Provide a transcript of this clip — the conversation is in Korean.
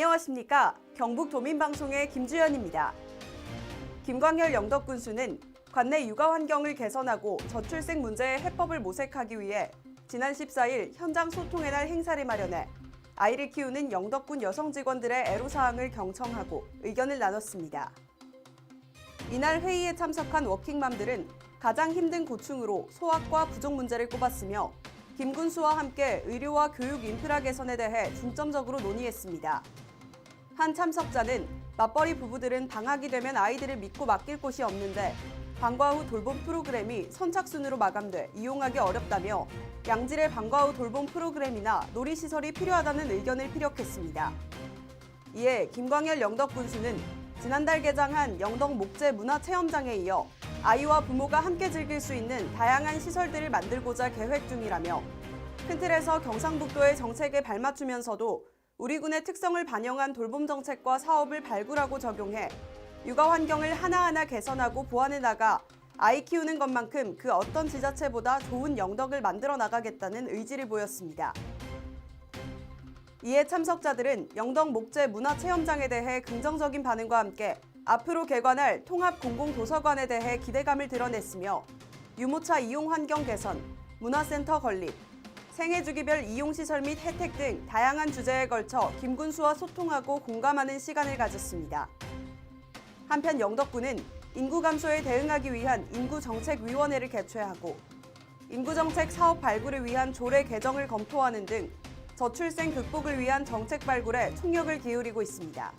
안녕하십니까. 경북 도민방송의 김주연입니다. 김광열 영덕 군수는 관내 육아 환경을 개선하고 저출생 문제의 해법을 모색하기 위해 지난 14일 현장 소통의 날 행사를 마련해 아이를 키우는 영덕군 여성 직원들의 애로사항을 경청하고 의견을 나눴습니다. 이날 회의에 참석한 워킹맘들은 가장 힘든 고충으로 소아과 부족 문제를 꼽았으며 김 군수와 함께 의료와 교육 인프라 개선에 대해 중점적으로 논의했습니다. 한 참석자는 맞벌이 부부들은 방학이 되면 아이들을 믿고 맡길 곳이 없는데 방과 후 돌봄 프로그램이 선착순으로 마감돼 이용하기 어렵다며 양질의 방과 후 돌봄 프로그램이나 놀이시설이 필요하다는 의견을 피력했습니다. 이에 김광열 영덕 군수는 지난달 개장한 영덕 목재 문화체험장에 이어 아이와 부모가 함께 즐길 수 있는 다양한 시설들을 만들고자 계획 중이라며 큰 틀에서 경상북도의 정책에 발맞추면서도 우리 군의 특성을 반영한 돌봄 정책과 사업을 발굴하고 적용해 육아 환경을 하나하나 개선하고 보완해 나가 아이 키우는 것만큼 그 어떤 지자체보다 좋은 영덕을 만들어 나가겠다는 의지를 보였습니다. 이에 참석자들은 영덕 목재 문화체험장에 대해 긍정적인 반응과 함께 앞으로 개관할 통합 공공도서관에 대해 기대감을 드러냈으며 유모차 이용 환경 개선, 문화센터 건립, 생애주기별 이용시설 및 혜택 등 다양한 주제에 걸쳐 김군수와 소통하고 공감하는 시간을 가졌습니다. 한편 영덕군은 인구 감소에 대응하기 위한 인구정책위원회를 개최하고 인구정책 사업 발굴을 위한 조례 개정을 검토하는 등 저출생 극복을 위한 정책 발굴에 총력을 기울이고 있습니다.